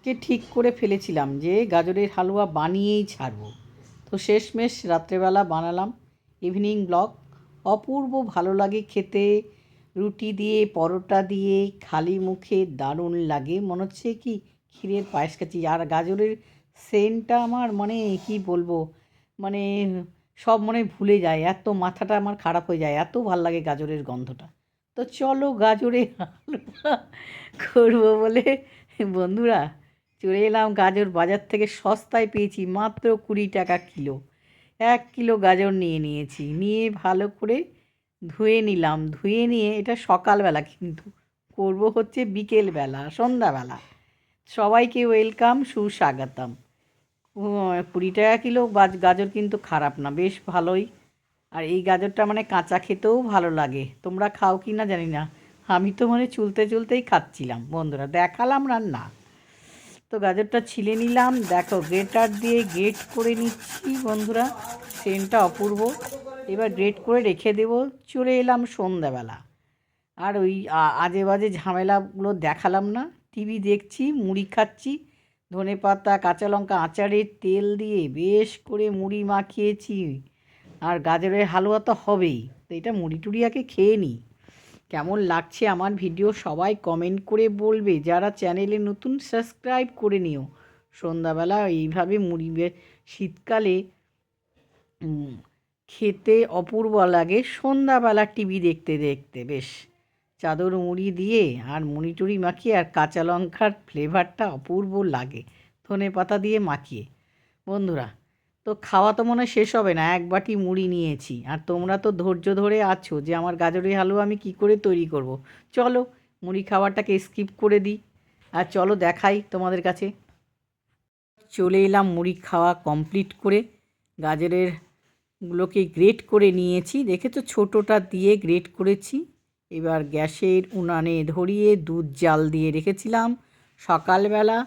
আজকে ঠিক করে ফেলেছিলাম যে গাজরের হালুয়া বানিয়েই ছাড়বো। তো শেষমেশ রাত্রেবেলা বানালাম ইভিনিং ব্লগ অপূর্ব ভালো লাগে খেতে, রুটি দিয়ে, পরোটা দিয়ে, খালি মুখে দারুণ লাগে। মনে হচ্ছে কি ক্ষীরের পায়েস খাচ্ছি। আর গাজরের সেন্টটা আমার মানে কি বলব? মানে সব মনে ভুলে যায়। এত মাথাটা আমার খারাপ হয়ে যায়। এত ভালো লাগে গাজরের গন্ধটা। তো চলো গাজরে হালুয়া করব বলে। বন্ধুরা চলে এলাম গাজর বাজার থেকে সস্তায় পেয়েছি মাত্র কুড়ি টাকা কিলো। এক কিলো গাজর নিয়ে নিয়েছি। নিয়ে ভালো করে ধুয়ে নিলাম। ধুয়ে নিয়ে এটা সকালবেলা কিন্তু। করব হচ্ছে বিকেলবেলা, সন্ধ্যাবেলা। সবাইকে ওয়েলকাম, সুস্বাগতম। কুড়ি টাকা কিলো গাজর কিন্তু খারাপ না, বেশ ভালোই। আর এই গাজরটা মানে কাঁচা খেতেও ভালো লাগে। তোমরা খাও কি না জানি না। আমি তো মানে চুলতে চুলতেই খাচ্ছিলাম। বন্ধুরা, দেখালাম রান্না। তো গাজরটা ছিলে নিলাম। দেখো, গ্রেটার দিয়ে গ্রেট করে নিচ্ছি বন্ধুরা। সেন্টটা অপূর্ব। এবার গ্রেট করে রেখে দেবো। চলে এলাম সন্ধ্যাবেলা। আর ওই আজে বাজে ঝামেলাগুলো দেখালাম না। টিভি দেখছি, মুড়ি খাচ্ছি। ধনে পাতা, কাঁচা লঙ্কা আচারের তেল দিয়ে বেশ করে মুড়ি মাখিয়েছি। আর গাজরের হালুয়া তো হবেই। তো এটা মুড়ি টুড়ি আগে খেয়ে নিই। কেমন লাগছে আমার ভিডিও সবাই কমেন্ট করে বলবে। যারা চ্যানেলে নতুন সাবস্ক্রাইব করে নিও। সন্ধ্যাবেলা এইভাবে মুড়ি শীতকালে খেতে অপূর্ব লাগে। সন্ধ্যাবেলা টিভি দেখতে দেখতে, বেশ। চাদর মুড়ি দিয়ে আর মুড়ি টুড়ি মাখিয়ে আর কাঁচা লঙ্কার ফ্লেভারটা অপূর্ব লাগে। ধনে পাতা দিয়ে মাখিয়ে। বন্ধুরা তো খাওয়া তো মনে শেষ হবে না, এক বাটি মুড়ি নিয়েছি। আর তোমরা তো ধৈর্য ধরে আছো যে আমার গাজরের হালুয়া আমি কি করে তৈরি করব। চলো, মুড়ি খাওয়াটাকে স্কিপ করে দিই। আর চলো দেখাই তোমাদের কাছে। চলে এলাম মুড়ি খাওয়া কমপ্লিট করে। গাজরের গুলোকে গ্রেট করে নিয়েছি। দেখেছ ছোটোটা দিয়ে গ্রেট করেছি। এবার গ্যাসের উনানে ধরিয়ে দুধ জাল দিয়ে রেখেছিলাম। সকালবেলা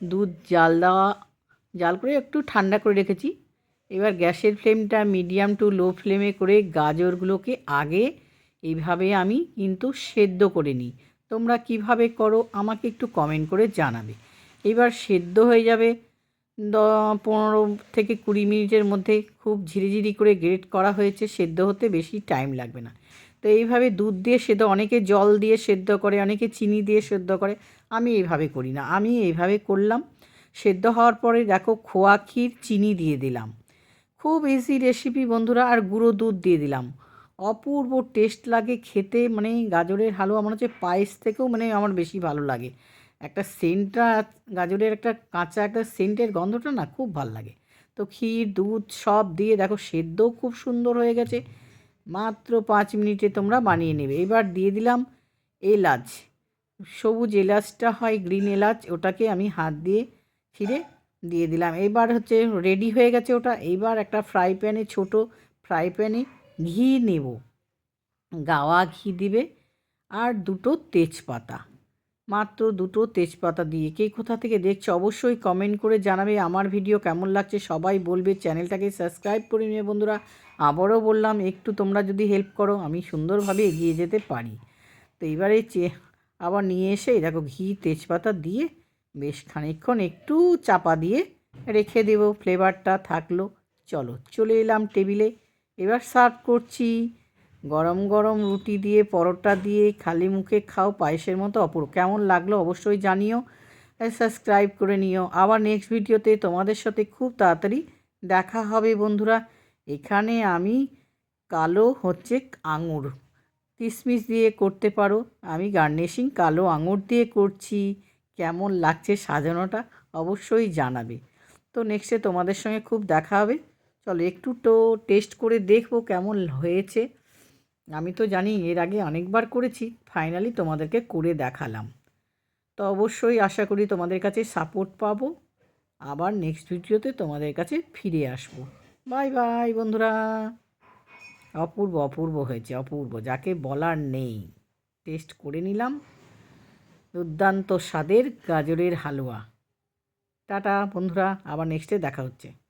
দুধ জাল দেওয়া জাল করে একটু ঠান্ডা করে রেখেছি। এবার গ্যাসের ফ্লেমটা মিডিয়াম টু লো ফ্লেমে করে গাজরগুলোকে আগে এইভাবে আমি কিন্তু সেদ্ধ করে নিই। তোমরা কীভাবে করো আমাকে একটু কমেন্ট করে জানাবে। এবার সেদ্ধ হয়ে যাবে। দ, পনেরো থেকে কুড়ি মিনিটের মধ্যে খুব ঝিরিঝিরি করে গ্রেট করা হয়েছে, সেদ্ধ হতে বেশি টাইম লাগবে না। তো এইভাবে দুধ দিয়ে সেদ্ধ, অনেকে জল দিয়ে সেদ্ধ করে, অনেকে চিনি দিয়ে সেদ্ধ করে, আমি এইভাবে করি না। আমি এইভাবে করলাম। সেদ্ধ হওয়ার পরে দেখো খোয়া ক্ষীর, চিনি দিয়ে দিলাম। খুব ইজি রেসিপি বন্ধুরা, আর গুঁড়ো দুধ দিয়ে দিলাম। অপূর্ব টেস্ট লাগে খেতে মানে গাজরের হালুয়া মনে হচ্ছে পায়েস থেকেও মানে আমার বেশি ভালো লাগে। একটা সেন্টটা গাজরের একটা কাঁচা একটা সেন্টের গন্ধটা না খুব ভালো লাগে। তো ক্ষীর, দুধ সব দিয়ে দেখো সেদ্ধও খুব সুন্দর হয়ে গেছে। মাত্র পাঁচ মিনিটে তোমরা বানিয়ে নেবে। এবার দিয়ে দিলাম এলাচ। সবুজ এলাচটা হয় গ্রিন এলাচ, ওটাকে আমি হাত দিয়ে ছিঁড়ে দিয়ে দিলাম। এবার হচ্ছে রেডি হয়ে গেছে ওটা। এইবার একটা ফ্রাই প্যানে ছোটো ফ্রাই প্যানে ঘি নেব। গাওয়া ঘি দিবে আর দুটো তেজপাতা। মাত্র দুটো তেজপাতা দিয়ে। কে কোথা থেকে দেখছ অবশ্যই কমেন্ট করে জানাবে। আমার ভিডিও কেমন লাগছে সবাই বলবে। চ্যানেলটাকে সাবস্ক্রাইব করে নিয়ে বন্ধুরা। আবারও বললাম, একটু তোমরা যদি হেল্প করো, আমি সুন্দরভাবে এগিয়ে যেতে পারি। তো এবারে চে আবার নিয়ে এসে দেখো ঘি, তেজপাতা দিয়ে বেশ খানিকক্ষণ একটু চাপা দিয়ে রেখে দেবো, ফ্লেভারটা থাকল। চলো, চলে এলাম টেবিলে। এবার সার্ভ করছি। গরম গরম রুটি দিয়ে, পরোটা দিয়ে, খালি মুখে খাও, পায়েসের মতো অপর কেমন লাগল অবশ্যই জানিও সাবস্ক্রাইব করে নিও। আবার নেক্সট ভিডিওতে তোমাদের সাথে খুব তাড়াতাড়ি দেখা হবে, বন্ধুরা। এখানে আমি কালো হচ্ছে আঙুর। কিশমিশ দিয়ে করতে পারো। আমি গার্নিশিং কালো আঙুর দিয়ে করছি। কেমন লাগছে সাজানোটা অবশ্যই জানাবে। তো নেক্সটে তোমাদের সঙ্গে খুব দেখা হবে। চলো একটু তো টেস্ট করে দেখব কেমন হয়েছে। আমি তো জানি এর আগে অনেকবার করেছি ফাইনালি তোমাদেরকে করে দেখালাম। তো অবশ্যই আশা করি তোমাদের কাছে সাপোর্ট পাবো। আবার নেক্সট ভিডিওতে তোমাদের কাছে ফিরে আসব। বাই বাই বন্ধুরা। অপূর্ব অপূর্ব হয়েছে, অপূর্ব, যাকে বলার নেই। টেস্ট করে নিলাম। দুর্দান্ত স্বাদের গাজরের হালুয়া। টাটা বন্ধুরা আবার নেক্সটে দেখা হচ্ছে।